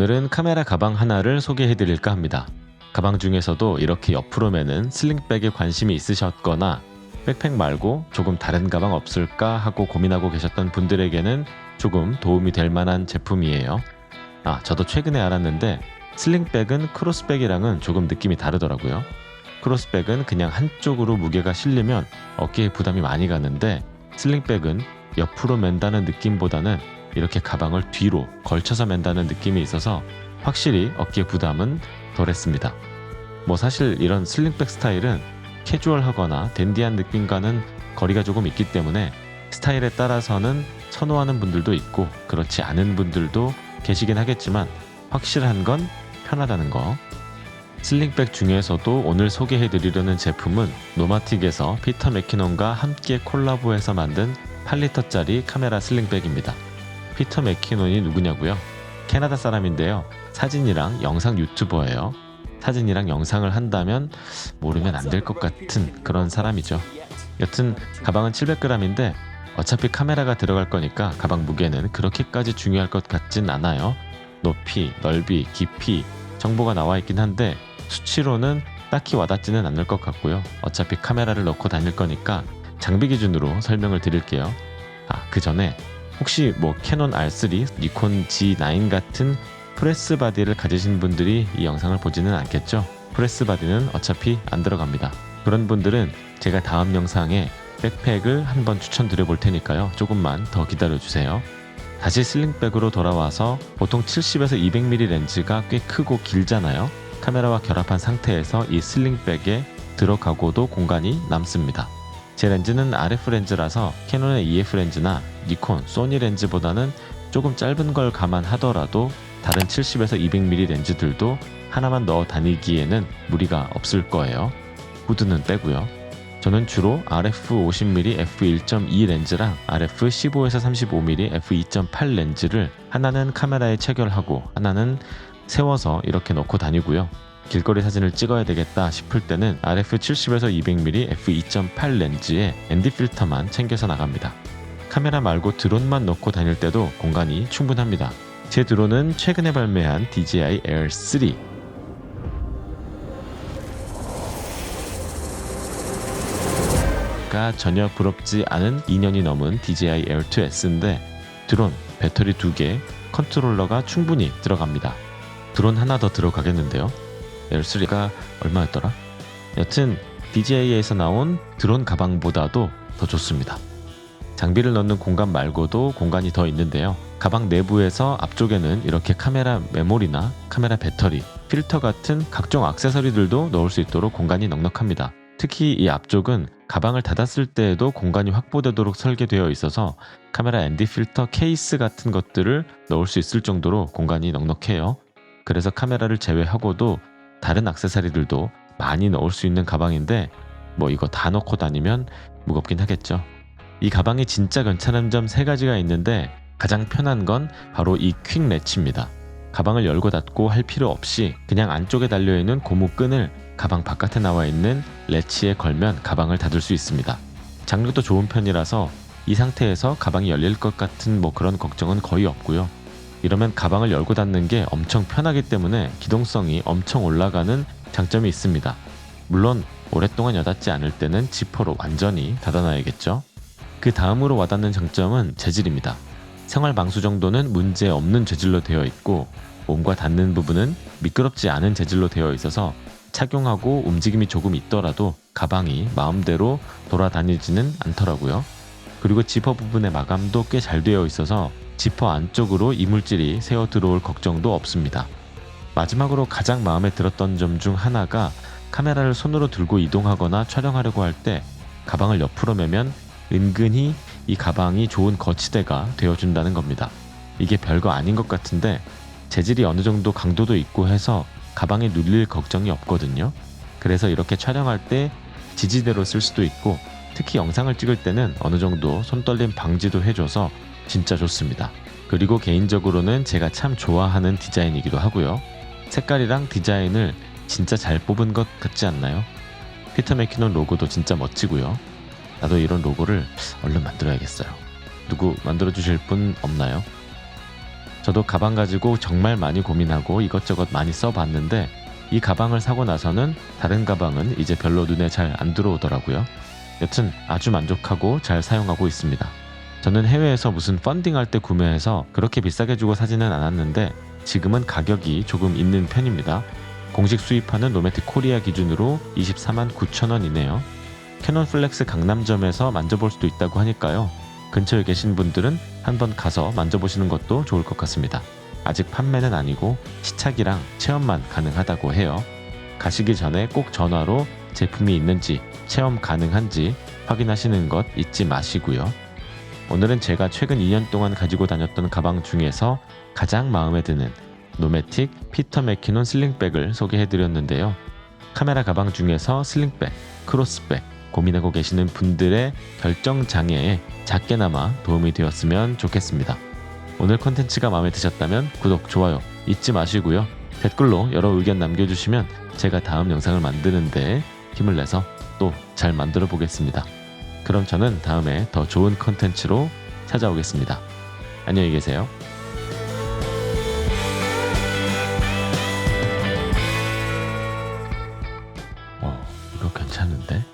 오늘은 카메라 가방 하나를 소개해 드릴까 합니다. 가방 중에서도 이렇게 옆으로 매는 슬링백에 관심이 있으셨거나 백팩 말고 조금 다른 가방 없을까 하고 고민하고 계셨던 분들에게는 조금 도움이 될 만한 제품이에요. 아, 저도 최근에 알았는데 슬링백은 크로스백이랑은 조금 느낌이 다르더라고요. 크로스백은 그냥 한쪽으로 무게가 실리면 어깨에 부담이 많이 가는데 슬링백은 옆으로 맨다는 느낌보다는 이렇게 가방을 뒤로 걸쳐서 맨다는 느낌이 있어서 확실히 어깨 부담은 덜했습니다. 뭐 사실 이런 슬링백 스타일은 캐주얼하거나 댄디한 느낌과는 거리가 조금 있기 때문에 스타일에 따라서는 선호하는 분들도 있고 그렇지 않은 분들도 계시긴 하겠지만 확실한 건 편하다는 거. 슬링백 중에서도 오늘 소개해드리려는 제품은 노마틱에서 피터 맥키논과 함께 콜라보해서 만든 8리터짜리 카메라 슬링백입니다. 피터 맥키논이 누구냐고요? 캐나다 사람인데요. 사진이랑 영상 유튜버예요. 사진이랑 영상을 한다면 모르면 안 될 것 같은 그런 사람이죠. 여튼 가방은 700g인데 어차피 카메라가 들어갈 거니까 가방 무게는 그렇게까지 중요할 것 같진 않아요. 높이, 넓이, 깊이 정보가 나와 있긴 한데 수치로는 딱히 와닿지는 않을 것 같고요. 어차피 카메라를 넣고 다닐 거니까 장비 기준으로 설명을 드릴게요. 아, 그 전에 혹시 뭐 캐논 R3, 니콘 G9 같은 프레스 바디를 가지신 분들이 이 영상을 보지는 않겠죠? 프레스 바디는 어차피 안 들어갑니다. 그런 분들은 제가 다음 영상에 백팩을 한번 추천드려 볼 테니까요. 조금만 더 기다려 주세요. 다시 슬링백으로 돌아와서 보통 70에서 200mm 렌즈가 꽤 크고 길잖아요. 카메라와 결합한 상태에서 이 슬링백에 들어가고도 공간이 남습니다. 제 렌즈는 RF 렌즈라서 캐논의 EF 렌즈나 니콘, 소니 렌즈보다는 조금 짧은 걸 감안하더라도 다른 70에서 200mm 렌즈들도 하나만 넣어 다니기에는 무리가 없을 거예요. 후드는 빼고요. 저는 주로 RF 50mm f1.2 렌즈랑 RF 15에서 35mm f2.8 렌즈를 하나는 카메라에 체결하고 하나는 세워서 이렇게 넣고 다니고요. 길거리 사진을 찍어야 되겠다 싶을 때는 RF 70에서 200mm f2.8 렌즈에 ND 필터만 챙겨서 나갑니다. 카메라 말고 드론만 넣고 다닐 때도 공간이 충분합니다. 제 드론은 최근에 발매한 DJI Air 3. 가 전혀 부럽지 않은 2년이 넘은 DJI Air 2S인데 드론, 배터리 2개, 컨트롤러가 충분히 들어갑니다. 드론 하나 더 들어가겠는데요. Air 3가 얼마였더라? 여튼 DJI에서 나온 드론 가방보다도 더 좋습니다. 장비를 넣는 공간 말고도 공간이 더 있는데요. 가방 내부에서 앞쪽에는 이렇게 카메라 메모리나 카메라 배터리, 필터 같은 각종 액세서리들도 넣을 수 있도록 공간이 넉넉합니다. 특히 이 앞쪽은 가방을 닫았을 때에도 공간이 확보되도록 설계되어 있어서 카메라 ND 필터 케이스 같은 것들을 넣을 수 있을 정도로 공간이 넉넉해요. 그래서 카메라를 제외하고도 다른 액세서리들도 많이 넣을 수 있는 가방인데 뭐 이거 다 넣고 다니면 무겁긴 하겠죠. 이 가방이 진짜 괜찮은 점 세 가지가 있는데 가장 편한 건 바로 이퀵 래치입니다. 가방을 열고 닫고 할 필요 없이 그냥 안쪽에 달려있는 고무 끈을 가방 바깥에 나와 있는 래치에 걸면 가방을 닫을 수 있습니다. 장력도 좋은 편이라서 이 상태에서 가방이 열릴 것 같은 뭐 그런 걱정은 거의 없고요. 이러면 가방을 열고 닫는 게 엄청 편하기 때문에 기동성이 엄청 올라가는 장점이 있습니다. 물론 오랫동안 여닫지 않을 때는 지퍼로 완전히 닫아놔야겠죠. 그 다음으로 와닿는 장점은 재질입니다. 생활 방수 정도는 문제 없는 재질로 되어 있고 몸과 닿는 부분은 미끄럽지 않은 재질로 되어 있어서 착용하고 움직임이 조금 있더라도 가방이 마음대로 돌아다니지는 않더라고요. 그리고 지퍼 부분의 마감도 꽤 잘 되어 있어서 지퍼 안쪽으로 이물질이 새어 들어올 걱정도 없습니다. 마지막으로 가장 마음에 들었던 점 중 하나가 카메라를 손으로 들고 이동하거나 촬영하려고 할 때 가방을 옆으로 매면 은근히 이 가방이 좋은 거치대가 되어준다는 겁니다. 이게 별거 아닌 것 같은데 재질이 어느 정도 강도도 있고 해서 가방에 눌릴 걱정이 없거든요. 그래서 이렇게 촬영할 때 지지대로 쓸 수도 있고 특히 영상을 찍을 때는 어느 정도 손떨림 방지도 해줘서 진짜 좋습니다. 그리고 개인적으로는 제가 참 좋아하는 디자인이기도 하고요. 색깔이랑 디자인을 진짜 잘 뽑은 것 같지 않나요? 피터 맥키논 로고도 진짜 멋지고요. 나도 이런 로고를 얼른 만들어야겠어요. 누구 만들어 주실 분 없나요? 저도 가방 가지고 정말 많이 고민하고 이것저것 많이 써봤는데 이 가방을 사고 나서는 다른 가방은 이제 별로 눈에 잘 안 들어오더라고요. 여튼 아주 만족하고 잘 사용하고 있습니다. 저는 해외에서 무슨 펀딩할 때 구매해서 그렇게 비싸게 주고 사지는 않았는데 지금은 가격이 조금 있는 편입니다. 공식 수입하는 노매틱 코리아 기준으로 24만 9천 원이네요. 캐논 플렉스 강남점에서 만져볼 수도 있다고 하니까요. 근처에 계신 분들은 한번 가서 만져보시는 것도 좋을 것 같습니다. 아직 판매는 아니고 시착이랑 체험만 가능하다고 해요. 가시기 전에 꼭 전화로 제품이 있는지 체험 가능한지 확인하시는 것 잊지 마시고요. 오늘은 제가 최근 2년 동안 가지고 다녔던 가방 중에서 가장 마음에 드는 노매틱 피터 맥키논 슬링백을 소개해드렸는데요. 카메라 가방 중에서 슬링백, 크로스백 고민하고 계시는 분들의 결정 장애에 작게나마 도움이 되었으면 좋겠습니다. 오늘 콘텐츠가 마음에 드셨다면 구독, 좋아요 잊지 마시고요. 댓글로 여러 의견 남겨주시면 제가 다음 영상을 만드는데 힘을 내서 또 잘 만들어 보겠습니다. 그럼 저는 다음에 더 좋은 컨텐츠로 찾아오겠습니다. 안녕히 계세요. 어, 이거 괜찮은데?